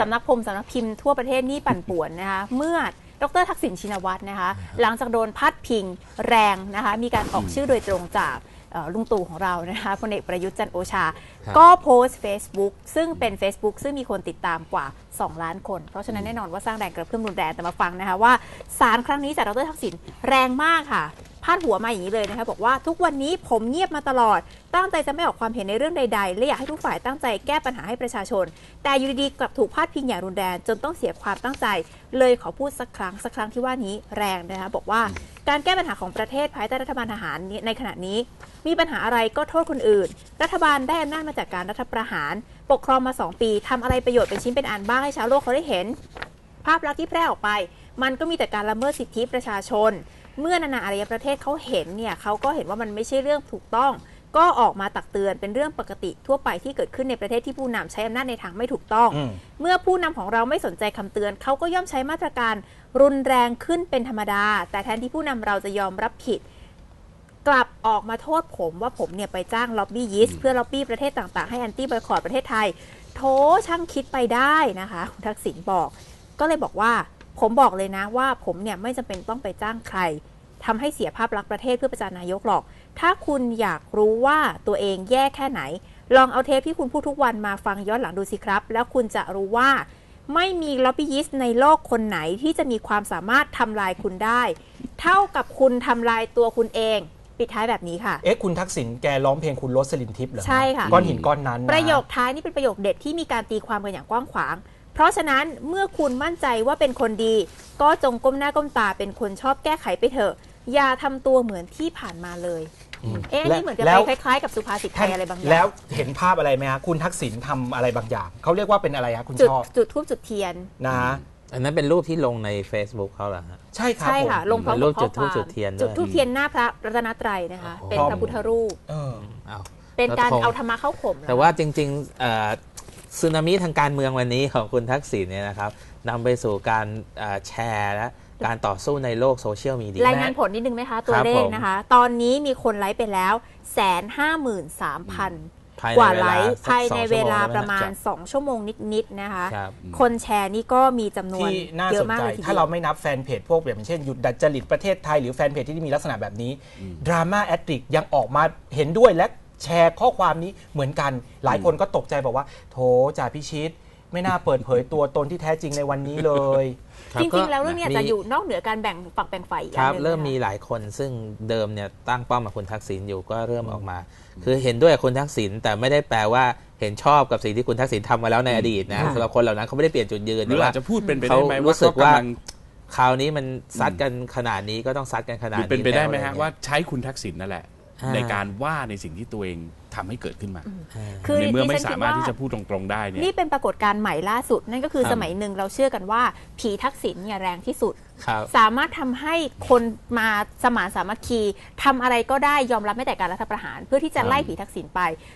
สำนักพรมสำนักพิมพ์ทั่วประเทศนี่ปั่นป่วนนะคะ เมื่อดรทักษิณชินวัตรนะคะ หลังจากโดนพัดพิงแรงนะคะ มีการออกชื่อโดยตรงจากเอ่อลุงตู่ของเรานะคะพลเอกประยุทธ์จันทร์โอชาครับก็โพสต์ Facebook ซึ่งเป็น Facebook ซึ่งมีคนติดตามกว่า 2 ล้านคน เพราะฉะนั้นแน่นอนว่าสร้างแรงกระเพื่อมรุนแรงแต่มาฟังนะคะว่าสารครั้งนี้จากดรทักษิณแรงมากค่ะ พาดหัวมาอย่างนี้เลยนะคะบอกว่าทุกวันนี้ผมเงียบมาตลอด ตั้งใจจะไม่ออกความเห็นในเรื่องใด ๆ และอยากให้ทุกฝ่ายตั้งใจแก้ปัญหาให้ประชาชน แต่อยู่ดีๆกลับถูกพาดพิงอย่างรุนแรงจนต้องเสียความตั้งใจ เลยขอพูดสักครั้งสักครั้งที่ว่านี้แรงนะคะบอกว่าการแก้ปัญหาของประเทศภายใต้รัฐบาลทหารในขณะนี้ มีปัญหาอะไรก็โทษคนอื่น รัฐบาลได้อำนาจมาจากการรัฐประหาร ปกครองมา 2 ปีทำอะไรประโยชน์เป็นชิ้นเป็นอันบ้างให้ชาวโลกเขาได้เห็น ภาพลักษณ์ที่แพร่ออกไป มันก็มีแต่การละเมิดสิทธิประชาชน เมื่อนานาอารยประเทศเขาเห็นเนี่ยเขาก็เห็นว่ามันไม่ใช่เรื่องถูกต้อง ก็ออกมาตักเตือนเป็นเรื่องปกติทั่วไปที่เกิดขึ้นในประเทศที่ผู้นำใช้อำนาจในทางไม่ถูกต้องอืมเมื่อผู้นำของเราไม่สนใจคำเตือนเขาก็ย่อมใช้มาตรการรุนแรงขึ้นเป็นธรรมดา แต่แทนที่ผู้นำเราจะยอมรับผิดกลับออกมาโทษผมว่าผมเนี่ยไปจ้างล็อบบี้ยิสเพื่อล็อบบี้ประเทศต่างๆ ให้แอนตี้บอยคอรประเทศไทย โถช่างคิดไปได้นะคะ คุณทักษิณบอก ก็เลยบอกว่า ผมบอกเลยนะว่าผมเนี่ยไม่จำเป็นต้องไปจ้างใครทำให้เสียภาพลักษณ์ประเทศเพื่อประจานนายกหรอก ถ้าคุณอยากรู้ว่าตัวเองแย่แค่ไหน ลองเอาเทปที่คุณพูดทุกวันมาฟังย้อนหลังดูสิครับ แล้วคุณจะรู้ว่า ไม่มีล็อบบี้ยิสต์ในโลกคนไหนที่จะมีความสามารถทำลายคุณได้ เท่ากับคุณทำลายตัวคุณเอง ปิดท้ายแบบนี้ค่ะ เอ๊ะคุณทักษิณแกร้องเพลงคุณโรสลินทิพย์เหรอใช่ค่ะ ก้อนหินก้อนนั้นนประโยคท้ายนี่เป็นประโยคเด็ดที่มีการตีความกันอย่างกว้างขวาง เพราะฉะนั้นเมื่อคุณมั่นใจว่าเป็นคนดี ก็จงก้มหน้าก้มตาเป็นคนชอบแก้ไขไปเถอะ อย่าทำตัวเหมือนที่ผ่านมาเลย เอ๊ะอันนี่เหมือนจะแล้ไปวคล้ายๆ กับสุภาษิตไทยอะไรบางอย่างแล้วเห็นภาพอะไรไหมฮะคุณทักษิณทำอะไรบางอย่างเขาเรียกว่าเป็นอะไรฮะคุณจุดชอบจุดทูบจุดเทียนนะอันนั้นเป็นรูปที่ลงใน Facebook เขาเหรอฮะใช่ครับใช่ค่ะผมลงพร้อมรูกับปข้จุอดคธูปวามจุดเทียนด้วยจุดทูบเทียนหน้าพระรัตนตรัยนะคะโอ้โหเป็นพระพุทธรูป เอออ้าวเป็นการแล้วคงเอาธรรมะเข้าข่มแต่ว่าจริงๆเอ่อ สึนามิทางการเมืองวันนี้ของคุณทักษิณเนี่ยนะครับนำไปสู่การเอ่อแชร์และการต่อสู้ในโลกโซเชียลมีเดียรายงานผลนิดนึงไหมคะ ตัวครับเลผขมนะคะ ตอนนี้มีคนไลค์ไปแล้วแสนห้าหมื่นสามพันภายกว่าในเวไลลาค์สักภายในสองเวชั่โงลาได้ไหประมาณคบ2ชั่วโมงนิด ๆ นะคะครับคนแชร์นี่ก็มีจำนวนที่น่าเยสอะนมากใจเลยทีเดีถ้าเรายวไม่นับแฟนเพจพวกแบบอย่างเช่นหยุดดัดจริตประเทศไทยหรือแฟนเพจที่มีลักษณะแบบนี้ดราม่าแอดดิกยังออกมาเห็นด้วยและ แชร์ข้อความนี้เหมือนกัน หลายคนก็ตกใจบอกว่า โถจ่าพิชิต ไม่น่าเปิดเผยตัวตนที่แท้จริงในวันนี้เลยคบจริงๆ แล้วเรื่องเนี้ยมีจะอยู่นอกเหนือการแบ่งฝักแบ่งฝ่ายอีกคอันรับหนึงเริ่มนะคะมีหลายคนซึ่งเดิมเนี่ยตั้งเป้ามาคุณทักษิณอยู่ก็เริ่มออกมา คือเห็นด้วยกับคุณทักษิณแต่ไม่ได้แปลว่าเห็นชอบกับสิ่งที่คุณทักษิณทำมาแล้วในอดีตนะค่ะสำหรับคนเหล่านั้นเขาไม่ได้เปลี่ยนจุดยืนหรือแต่อาว่าจจะพูดเป็นไปเขาได้ไหมรู้ว่าสึกเขาว่า กำลังคราวนี้มันซัดกันขนาดนี้ก็ต้องซัดกันขหนาดรือนี้เป็นไปได้ไหมแล้วฮะอะรว่าเงี้ยใช้คุณทักษิณนั่นแหละอ่า ในการว่าในสิ่งที่ตัวเองทำให้เกิดขึ้นมา คือในเมื่อไม่ดิฉันสาคิดมารถว่าที่จะพูดตรงๆได้เนี่ยนี่เป็นปรากฏการณ์ใหม่ล่าสุด นั่นก็คือครับสมัยหนึ่งเราเชื่อกันว่า ผีทักษิณเนี่ยแรงที่สุดครับสามารถทำให้คนมาสมานสามัคคีทำอะไรก็ได้ยอมรับไม่แต่การรัฐประหาร เพื่อที่จะไล่ผีทักษิณไป